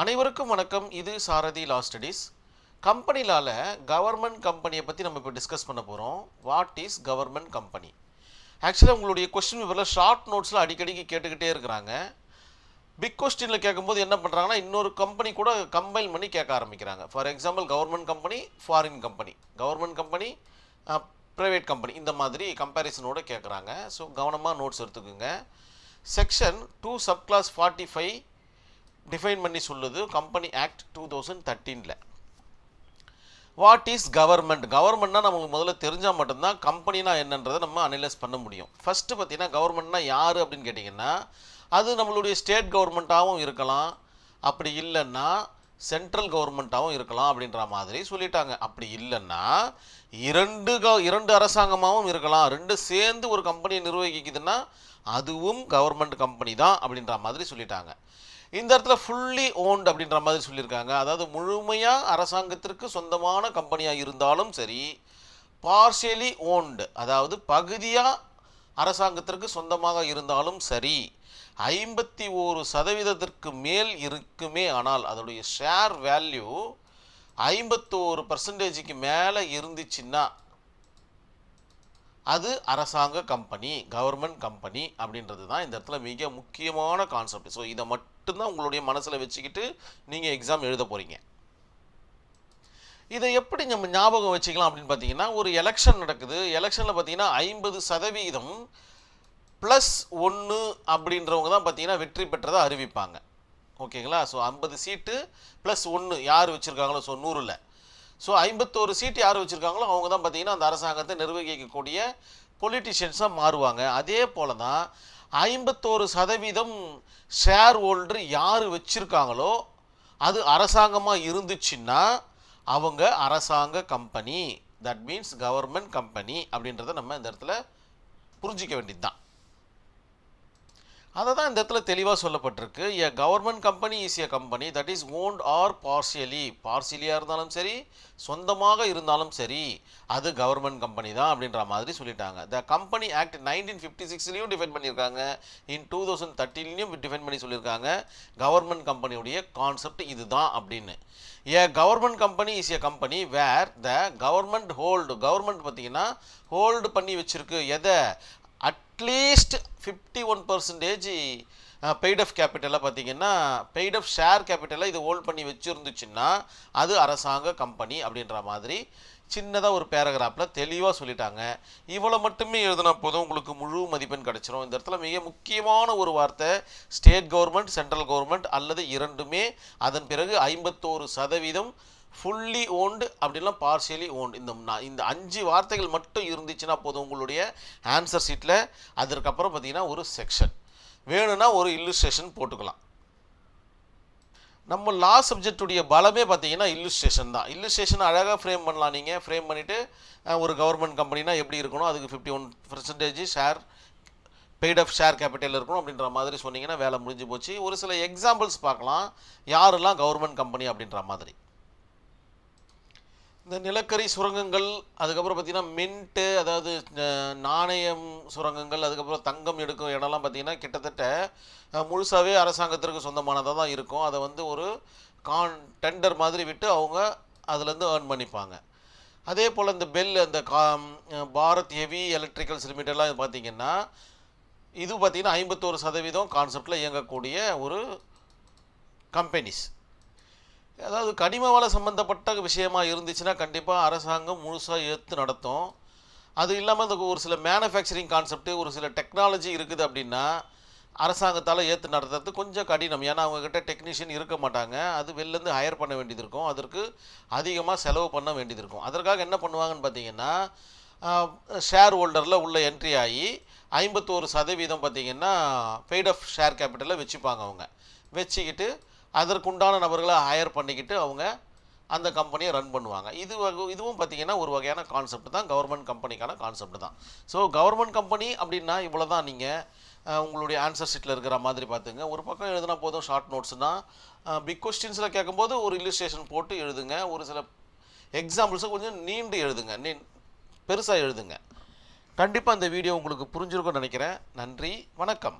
அனைவருக்கும் வணக்கம். இது சாரதி லா ஸ்டடீஸ் கம்பெனிலால கவர்மெண்ட் கம்பெனியை பற்றி நம்ம இப்போ டிஸ்கஸ் பண்ண போகிறோம் வாட் இஸ் கவர்மெண்ட் கம்பெனி ஆக்சுவலாக உங்களுடைய கொஸ்டின் பேப்பரில் ஷார்ட் நோட்ஸில் அடிக்கடிக்கு கேட்டுக்கிட்டே இருக்கிறாங்க. பிக் கொஸ்டினில் கேட்கும்போது என்ன பண்ணுறாங்கன்னா இன்னொரு கம்பெனி கூட கம்பைன் பண்ணி கேட்க ஆரம்பிக்கிறாங்க. For example government company foreign company government company private company இந்த மாதிரி கம்பேரிசனோட கேட்குறாங்க. ஸோ கவனமாக நோட்ஸ் எடுத்துக்கோங்க. Section two sub clause forty five define பண்ணி சொல்லுது கம்பெனி ஆக்ட் டூ தௌசண்ட் தேர்ட்டீனில் வாட் இஸ் கவர்மெண்ட் கவர்மெண்ட்னா நமக்கு முதல்ல தெரிஞ்சால் மட்டும்தான் கம்பெனினா என்னன்றதை நம்ம அனலைஸ் பண்ண முடியும். ஃபஸ்ட்டு பார்த்தீங்கன்னா கவர்மெண்ட்னா யார் அப்படின்னு கேட்டிங்கன்னா அது நம்மளுடைய ஸ்டேட் கவர்மெண்ட்டாகவும் இருக்கலாம். அப்படி இல்லைன்னா சென்ட்ரல் கவர்மெண்ட்டாகவும் இருக்கலாம் அப்படின்ற மாதிரி சொல்லிட்டாங்க. அப்படி இல்லைன்னா இரண்டு க இரண்டு அரசாங்கமாகவும் இருக்கலாம். ரெண்டு சேர்ந்து ஒரு கம்பெனியை நிர்வகிக்குதுன்னா அதுவும் கவர்மெண்ட் கம்பெனி தான் அப்படின்ற மாதிரி சொல்லிட்டாங்க. இந்த இடத்துல ஃபுல்லி ஓன்ட் அப்படின்ற மாதிரி சொல்லியிருக்காங்க. அதாவது முழுமையாக அரசாங்கத்திற்கு சொந்தமான கம்பெனியாக இருந்தாலும் சரி பார்ஷியலி ஓன்டு அதாவது பகுதியாக அரசாங்கத்திற்கு சொந்தமாக இருந்தாலும் சரி ஐம்பத்தி ஓரு சதவீதத்திற்கு மேல் இருக்குமே ஆனால் அதோடைய ஷேர் வேல்யூ ஐம்பத்தோரு பர்சன்டேஜுக்கு மேலே இருந்துச்சுன்னா அது அரசாங்க கம்பெனி கவர்மெண்ட் கம்பெனி அப்படின்றது தான் இந்த இடத்துல மிக முக்கியமான கான்செப்ட் ஸோ இதை மட்டும்தான் உங்களுடைய மனசில் வச்சுக்கிட்டு நீங்கள் எக்ஸாம் எழுத போகிறீங்க இதை எப்படி நம்ம ஞாபகம் வச்சுக்கலாம் அப்படின்னு பார்த்தீங்கன்னா ஒரு எலெக்ஷன் நடக்குது. எலெக்ஷனில் பார்த்தீங்கன்னா ஐம்பது சதவீதம் ப்ளஸ் ஒன்று அப்படின்றவங்க தான் பார்த்தீங்கன்னா வெற்றி பெற்றதாக அறிவிப்பாங்க. ஓகேங்களா? ஸோ ஐம்பது சீட்டு ப்ளஸ் ஒன்று யார் வச்சுருக்காங்களோ? ஸோ நூறில். ஸோ ஐம்பத்தோரு சீட்டு யார் வச்சுருக்காங்களோ அவங்க தான் பார்த்தீங்கன்னா அந்த அரசாங்கத்தை நிர்வகிக்கக்கூடிய பொலிட்டிஷியன்ஸாக மாறுவாங்க. அதே போல தான் ஐம்பத்தோரு சதவீதம் ஷேர் ஹோல்டர் யார் வச்சுருக்காங்களோ அது அரசாங்கமாக இருந்துச்சுன்னா அவங்க அரசாங்க company that means government company அப்படின்றத நம்ம இந்த இடத்துல புரிஞ்சிக்க வேண்டியது தான் அதை தான் இந்த இடத்துல தெளிவாக சொல்லப்பட்டிருக்கு. A government company is a company that is owned or partially பார்சியலியாக இருந்தாலும் சரி சொந்தமாக இருந்தாலும் சரி அது கவர்மெண்ட் கம்பெனி தான் அப்படின்ற மாதிரி சொல்லிட்டாங்க. The company act nineteen fifty சிக்ஸ்லேயும் define பண்ணியிருக்காங்க. இன் டூ தௌசண்ட் தேர்ட்டிலையும் டிஃபைன் பண்ணி சொல்லியிருக்காங்க. கவர்மெண்ட் கம்பெனியுடைய கான்செப்ட் இதுதான் அப்படின்னு. A government company is a company where the government hold government பார்த்தீங்கன்னா ஹோல்டு பண்ணி வச்சிருக்கு. எதை? At least fifty one percentage paid of கேபிட்டலாக பார்த்தீங்கன்னா பெய்ட் ஆஃப் ஷேர் கேபிட்டலாக இது ஹோல்ட் பண்ணி வச்சுருந்துச்சுன்னா அது அரசாங்க கம்பெனி அப்படின்ற மாதிரி சின்னதாக ஒரு பேராகிராஃபில் தெளிவாக சொல்லிட்டாங்க. இவ்வளோ மட்டுமே எழுதினா போதும் உங்களுக்கு முழு மதிப்பெண் கிடச்சிரும். இந்த இடத்துல மிக முக்கியமான ஒரு வார்த்தை ஸ்டேட் கவர்மெண்ட் சென்ட்ரல் கவர்மெண்ட் அல்லது இரண்டுமே அதன் பிறகு ஐம்பத்தோரு சதவீதம் ஃபுல்லி ஓன்டு அப்படின்லாம் பார்ஷியலி ஓன்டு இந்த இந்த அஞ்சு வார்த்தைகள் மட்டும் இருந்துச்சுன்னா போதும் உங்களுடைய ஆன்சர் ஷீட்டில் அதற்கப்புறம் பார்த்தீங்கன்னா ஒரு செக்ஷன் வேணும்னா ஒரு இல்லுஸ்ட்ரேஷன் போட்டுக்கலாம். நம்ம லா சப்ஜெக்டுடைய பலமே பார்த்தீங்கன்னா இல்லுஸ்ட்ரேஷன் தான். இல்லுஸ்ட்ரேஷன் அழகாக ஃப்ரேம் பண்ணலாம் நீங்கள் ஃப்ரேம் பண்ணிவிட்டு ஒரு கவர்மெண்ட் கம்பெனினா எப்படி இருக்கணும்? அதுக்கு fifty one percentage share paid of share capital இருக்கணும் அப்படின்ற மாதிரி சொன்னீங்கன்னா வேலை முடிஞ்சு போச்சு. ஒரு சில எக்ஸாம்பிள்ஸ் பார்க்கலாம். யாரெல்லாம் கவர்மெண்ட் கம்பெனி அப்படின்ற மாதிரி. இந்த நிலக்கரி சுரங்கங்கள் அதுக்கப்புறம் பார்த்தீங்கன்னா மின்ட்டு அதாவது நாணயம் சுரங்கங்கள் அதுக்கப்புறம் தங்கம் எடுக்கும் இடம்லாம் பார்த்தீங்கன்னா கிட்டத்தட்ட முழுசாகவே அரசாங்கத்திற்கு சொந்தமானதாக தான் இருக்கும். அதை வந்து ஒரு கான் டெண்டர் மாதிரி விட்டு அவங்க அதுலேருந்து ஏர்ன் பண்ணிப்பாங்க. அதே போல் இந்த பெல் அந்த கா பாரத் ஹெவி எலக்ட்ரிக்கல்ஸ் லிமிட்டெல்லாம் பார்த்திங்கன்னா இது பார்த்திங்கன்னா ஐம்பத்தோரு சதவீதம் கான்செப்டில் இயங்கக்கூடிய ஒரு கம்பெனிஸ் அதாவது கனிம வள சம்மந்தப்பட்ட விஷயமா இருந்துச்சுன்னா கண்டிப்பாக அரசாங்கம் முழுசாக ஏற்று நடத்தும். அது இல்லாமல் இந்த ஒரு சில மேனுஃபேக்சரிங் கான்செப்ட் ஒரு சில டெக்னாலஜி இருக்குது அப்படின்னா அரசாங்கத்தால் ஏற்று நடத்துறது கொஞ்சம் கடினம். ஏன்னா அவங்கக்கிட்ட டெக்னீஷியன் இருக்க மாட்டாங்க. அது வெளிலேருந்து ஹையர் பண்ண வேண்டியது இருக்கும். அதற்கு அதிகமாக செலவு பண்ண வேண்டியது இருக்கும். அதற்காக என்ன பண்ணுவாங்கன்னு பார்த்தீங்கன்னா ஷேர் ஹோல்டரில் உள்ள என்ட்ரி ஆகி ஐம்பத்தோரு சதவீதம் பார்த்திங்கன்னா பெய்ட் ஆஃப் ஷேர் கேபிட்டலில் வச்சுப்பாங்க அவங்க. வச்சுக்கிட்டு அதற்குண்டான நபர்களை ஹையர் பண்ணிக்கிட்டு அவங்க அந்த கம்பெனியை ரன் பண்ணுவாங்க. இது இதுவும் பார்த்தீங்கன்னா ஒரு வகையான கான்செப்ட் தான். கவர்மெண்ட் கம்பெனிக்கான கான்செப்ட் தான். ஸோ கவர்மெண்ட் கம்பெனி அப்படின்னா இவ்வளோ தான் நீங்கள் உங்களுடைய ஆன்சர் ஷீட்டில் இருக்கிற மாதிரி பார்த்துங்க. ஒரு பக்கம் எழுதுனா போதும் ஷார்ட் நோட்ஸ்னால் பிக் கொஸ்டின்ஸில் கேட்கும்போது ஒரு இல்லுஸ்ட்ரேஷன் போட்டு எழுதுங்க. ஒரு சில எக்ஸாம்பிள்ஸை கொஞ்சம் நீண்டு எழுதுங்க. நீ பெருசாக எழுதுங்க. கண்டிப்பாக இந்த வீடியோ உங்களுக்கு புரிஞ்சிருக்கும்னு நினைக்கிறேன். நன்றி. வணக்கம்.